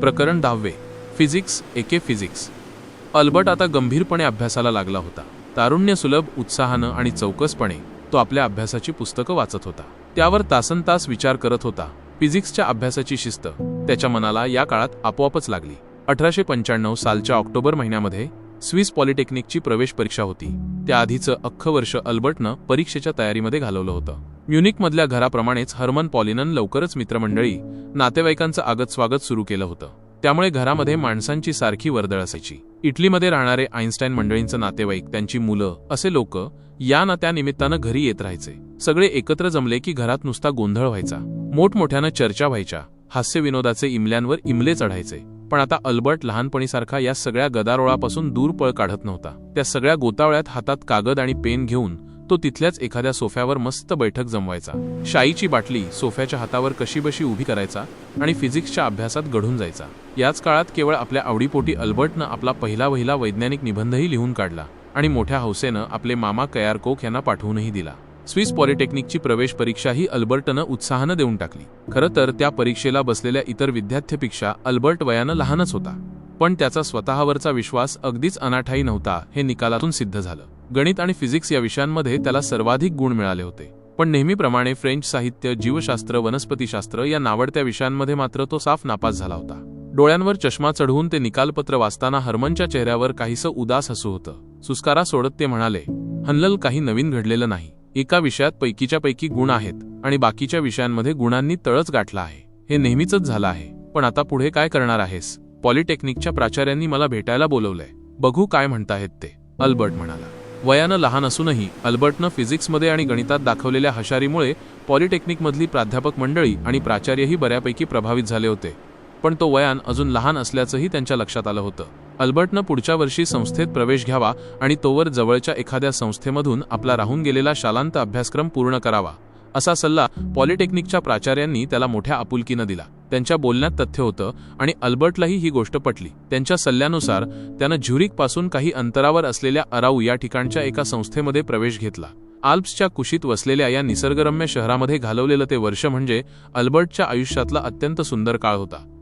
प्रकरण दहावे फिजिक्स एके फिजिक्स. अल्बर्ट आता गंभीरपणे अभ्यासाला लागला होता. तारुण्य सुलभ उत्साहानं आणि चौकसपणे तो आपल्या अभ्यासाची पुस्तकं वाचत होता. त्यावर तासनतास विचार करत होता. फिजिक्सच्या अभ्यासाची शिस्त त्याच्या मनाला या काळात आपोआपच लागली. अठराशे पंच्याण्णव सालच्या ऑक्टोबर महिन्यामध्ये स्विस पॉलिटेक्निकची प्रवेश परीक्षा होती. त्याआधीचं अख्खं वर्ष अल्बर्टनं परीक्षेच्या तयारीमध्ये घालवलं होतं. म्युनिकमधल्या घराप्रमाणेच हर्मन पॉलिनन लवकरच मित्रमंडळी नातेवाईकांचं आगत स्वागत सुरू केलं होतं. त्यामुळे घरामध्ये माणसांची सारखी वर्दळ असायची. इटलीमध्ये राहणारे आईन्स्टाईन मंडळींचं नातेवाईक त्यांची मुलं असे लोक या ना त्या निमित्तानं घरी येत राहायचे. सगळे एकत्र जमले की घरात नुसता गोंधळ व्हायचा. मोठमोठ्यानं चर्चा व्हायच्या. हास्य विनोदाचे इमल्यांवर इमले चढायचे. पण आता अल्बर्ट लहानपणीसारखा या सगळ्या गदारोळापासून दूर पळ काढत नव्हता. त्या सगळ्या गोतावळ्यात हातात कागद आणि पेन घेऊन तो तिथल्याच एखाद्या सोफ्यावर मस्त बैठक जमवायचा. शाईची बाटली सोफ्याच्या हातावर कशीबशी उभी करायचा आणि फिजिक्सच्या अभ्यासात घडून जायचा. याच काळात केवळ आपल्या आवडीपोटी अल्बर्टनं आपला पहिला वहिला वैज्ञानिक निबंधही लिहून काढला आणि मोठ्या हौसेनं आपले मामा कयार कोक यांना पाठवूनही दिला. स्विस पॉलिटेक्निकची प्रवेश परीक्षा ही अल्बर्टनं उत्साहानं देऊन टाकली. खरं तर त्या परीक्षेला बसलेल्या इतर विद्यार्थ्यापेक्षा अल्बर्ट वयानं लहानच होता. पण त्याचा स्वतःवरचा विश्वास अगदीच अनाठाई नव्हता हे निकालातून सिद्ध झालं. गणित आणि फिजिक्स या विषयांमध्ये त्याला सर्वाधिक गुण मिळाले होते. पण नेहमीप्रमाणे फ्रेंच साहित्य जीवशास्त्र वनस्पतीशास्त्र या नावडत्या विषयांमध्ये मात्र तो साफ नापास झाला होता. डोळ्यांवर चष्मा चढवून ते निकालपत्र वाचताना हरमनच्या चेहऱ्यावर काहीसं उदास हसू होतं. सुस्कारा सोडत ते म्हणाले हल्लल काही नवीन घडलेलं नाही. एका विषयात पैकीच्या पैकी गुण आहेत आणि बाकीच्या विषयांमध्ये गुणांनी तळच गाठला आहे. हे नेहमीच झालं आहे. पण आता पुढे काय करणार आहेस? पॉलिटेक्निकच्या प्राचार्यांनी मला भेटायला बोलवलंय. बघू काय म्हणताहेत ते अल्बर्ट म्हणाला. वयानं लहान असूनही अल्बर्टनं फिजिक्समध्ये आणि गणितात दाखवलेल्या हशारीमुळे पॉलिटेक्निकमधली प्राध्यापक मंडळी आणि प्राचार्यही बऱ्यापैकी प्रभावित झाले होते. पण तो वयान अजून लहान असल्याचंही त्यांच्या लक्षात आलं होतं. अल्बर्टनं पुढच्या वर्षी संस्थेत प्रवेश घ्यावा आणि तोवर जवळच्या एखाद्या संस्थेमधून आपला राहून गेलेला शालांत अभ्यासक्रम पूर्ण करावा. असा सल्ला पॉलिटेक्निकच्या प्राचार्यांनी त्याला मोठ्या आपुलकीनं दिला. त्यांच्या बोलण्यात तथ्य होतं आणि अल्बर्टलाही ही गोष्ट पटली. त्यांच्या सल्ल्यानुसार त्यानं झ्युरिकपासून काही अंतरावर असलेल्या अराऊ या ठिकाणच्या एका संस्थेमध्ये प्रवेश घेतला. आल्प्सच्या कुशीत वसलेल्या या निसर्गरम्य शहरामध्ये घालवलेलं ते वर्ष म्हणजे अल्बर्टच्या आयुष्यातला अत्यंत सुंदर काळ होता.